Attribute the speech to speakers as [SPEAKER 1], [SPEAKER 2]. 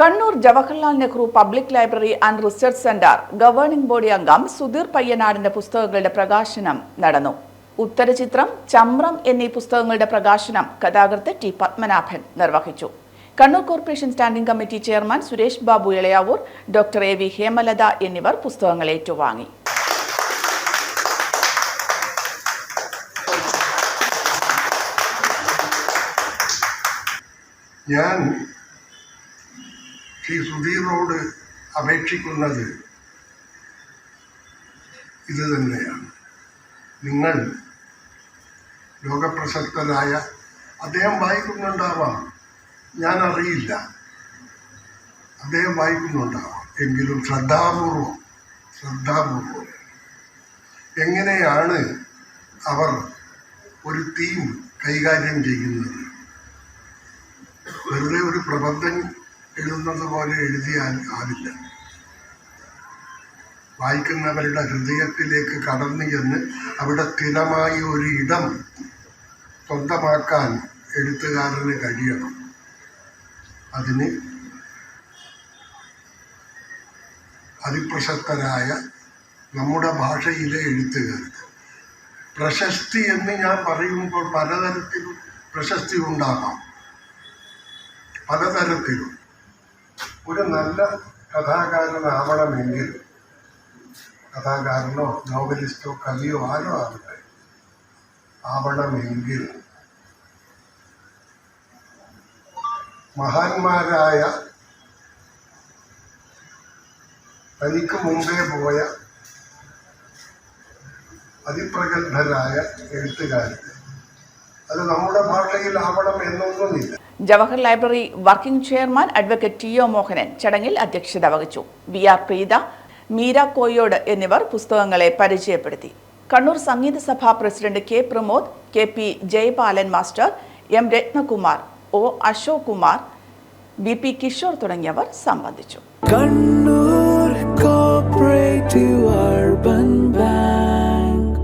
[SPEAKER 1] Kannur Jawaharlal Nehru public library and research centre governing body അംഗം സുധീർ പയ്യനാടിന്റെ പുസ്തകങ്ങളുടെ പ്രകാശനം നടന്നു. ഉത്തരചിത്രം ചമ്രം എന്നീ പുസ്തകങ്ങളുടെ പ്രകാശനം കഥാകൃത്ത് ടി പത്മനാഭൻ നിർവഹിച്ചു. Kannur corporation standing committee chairman Suresh Babu Elayavoor doctor A V Hemalatha എന്നിവർ പുസ്തകങ്ങൾ ഏറ്റുവാങ്ങി.
[SPEAKER 2] ഞാൻ ശ്രീ സുധീറോട് അപേക്ഷിക്കുന്നത് ഇത് തന്നെയാണ്. നിങ്ങൾ ലോകപ്രശസ്തനായ അദ്ദേഹം വായിക്കുന്നുണ്ടാവാം. ഞാൻ അറിയില്ല. അദ്ദേഹം വായിക്കുന്നുണ്ടാവാം. എങ്കിലും ശ്രദ്ധാപൂർവം ശ്രദ്ധാപൂർവം എങ്ങനെയാണ് അവർ ഒരു തീം കൈകാര്യം ചെയ്യുന്നത്? വെറുതെ ഒരു പ്രബന്ധം എഴുതുന്നത് പോലെ എഴുതിയാൽ ആവില്ല വായിക്കുന്നവരുടെ ഹൃദയത്തിലേക്ക് കടന്നു ചെന്ന് അവിടെ സ്ഥിരമായി ഒരു ഇടം സ്വന്തമാക്കാൻ എഴുത്തുകാരന് കഴിയണം. അതിന് അതിപ്രശസ്തരായ നമ്മുടെ ഭാഷയിലെ എഴുത്തുകാർക്ക് പ്രശസ്തി എന്ന് ഞാൻ പറയുമ്പോൾ പലതരത്തിലും പ്രശസ്തി ഉണ്ടാകാം. പലതരത്തിലും. ഒരു നല്ല കഥാകാരനാവണമെങ്കിൽ കഥാകാരനോ നോവലിസ്റ്റോ കവിയോ ആരോ ആവട്ടെ ആവണമെങ്കിൽ മഹാന്മാരായ തനിക്ക് മുമ്പേ പോയ അതിപ്രഗത്ഭരായ എഴുത്തുകാർ അത് നമ്മുടെ ഭാഷയിലാവണം എന്നൊന്നുമില്ല.
[SPEAKER 1] Jawahar library working chairman advocate T O Mohanan ചടങ്ങിൽ അധ്യക്ഷത വഹിച്ചു. ബി ആർ പ്രീത മീര കോയോട് എന്നിവർ പുസ്തകങ്ങളെ പരിചയപ്പെടുത്തി. കണ്ണൂർ സംഗീത സഭാ president K Pramod K P Jayapalan master M Rathnakumar O Ashok Kumar B P Kishore തുടങ്ങിയവർ സംബന്ധിച്ചു.
[SPEAKER 3] Kannur cooperative urban